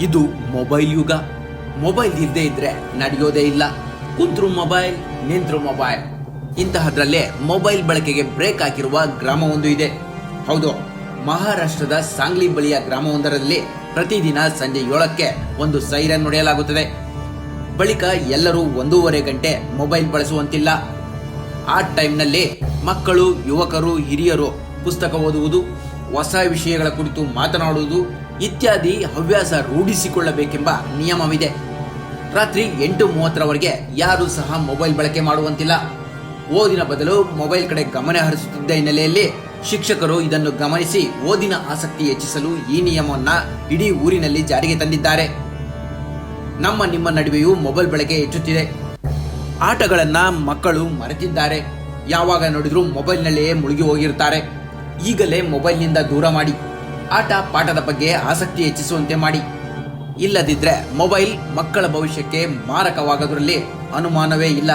ಇದು ಮೊಬೈಲ್ ಯುಗ. ಮೊಬೈಲ್ ಇಲ್ಲದೆ ಇದ್ರೆ ನಡೆಯೋದೇ ಇಲ್ಲ. ಕುಂತ್ರು ಮೊಬೈಲ್, ನಿಂತ್ರು ಮೊಬೈಲ್. ಇಂತಹದ್ರಲ್ಲೇ ಮೊಬೈಲ್ ಬಳಕೆಗೆ ಬ್ರೇಕ್ ಹಾಕಿರುವ ಗ್ರಾಮವೊಂದು ಇದೆ. ಹೌದು, ಮಹಾರಾಷ್ಟ್ರದ ಸಾಂಗ್ಲಿ ಬಳಿಯ ಗ್ರಾಮವೊಂದರಲ್ಲಿ ಪ್ರತಿದಿನ ಸಂಜೆ ಏಳಕ್ಕೆ ಒಂದು ಸೈರನ್ ನಡೆಯಲಾಗುತ್ತದೆ ಬಳಿಕ ಎಲ್ಲರೂ ಒಂದೂವರೆ ಗಂಟೆ ಮೊಬೈಲ್ ಬಳಸುವಂತಿಲ್ಲ. ಆ ಟೈಮ್ನಲ್ಲಿ ಮಕ್ಕಳು, ಯುವಕರು, ಹಿರಿಯರು ಪುಸ್ತಕ ಓದುವುದು, ಹೊಸ ವಿಷಯಗಳ ಕುರಿತು ಮಾತನಾಡುವುದು ಇತ್ಯಾದಿ ಹವ್ಯಾಸ ರೂಢಿಸಿಕೊಳ್ಳಬೇಕೆಂಬ ನಿಯಮವಿದೆ. ರಾತ್ರಿ ಎಂಟು ಮೂವತ್ತರವರೆಗೆ ಯಾರೂ ಸಹ ಮೊಬೈಲ್ ಬಳಕೆ ಮಾಡುವಂತಿಲ್ಲ. ಓದಿನ ಬದಲು ಮೊಬೈಲ್ ಕಡೆ ಗಮನ ಹರಿಸುತ್ತಿದ್ದ ಹಿನ್ನೆಲೆಯಲ್ಲಿ ಶಿಕ್ಷಕರು ಇದನ್ನು ಗಮನಿಸಿ ಓದಿನ ಆಸಕ್ತಿ ಹೆಚ್ಚಿಸಲು ಈ ನಿಯಮವನ್ನು ಇಡೀ ಊರಿನಲ್ಲಿ ಜಾರಿಗೆ ತಂದಿದ್ದಾರೆ. ನಮ್ಮ ನಿಮ್ಮ ನಡುವೆಯೂ ಮೊಬೈಲ್ ಬಳಕೆ ಹೆಚ್ಚುತ್ತಿದೆ. ಆಟಗಳನ್ನ ಮಕ್ಕಳು ಮರೆತಿದ್ದಾರೆ. ಯಾವಾಗ ನೋಡಿದರೂ ಮೊಬೈಲ್ನಲ್ಲಿಯೇ ಮುಳುಗಿ ಹೋಗಿರ್ತಾರೆ. ಈಗಲೇ ಮೊಬೈಲ್ನಿಂದ ದೂರ ಮಾಡಿ. ಆಟ ಪಾಠದ ಬಗ್ಗೆ ಆಸಕ್ತಿ ಹೆಚ್ಚಿಸುವಂತೆ ಮಾಡಿ. ಇಲ್ಲದಿದ್ರೆ ಮೊಬೈಲ್ ಮಕ್ಕಳ ಭವಿಷ್ಯಕ್ಕೆ ಮಾರಕವಾಗೋದ್ರಲ್ಲಿ ಅನುಮಾನವೇ ಇಲ್ಲ.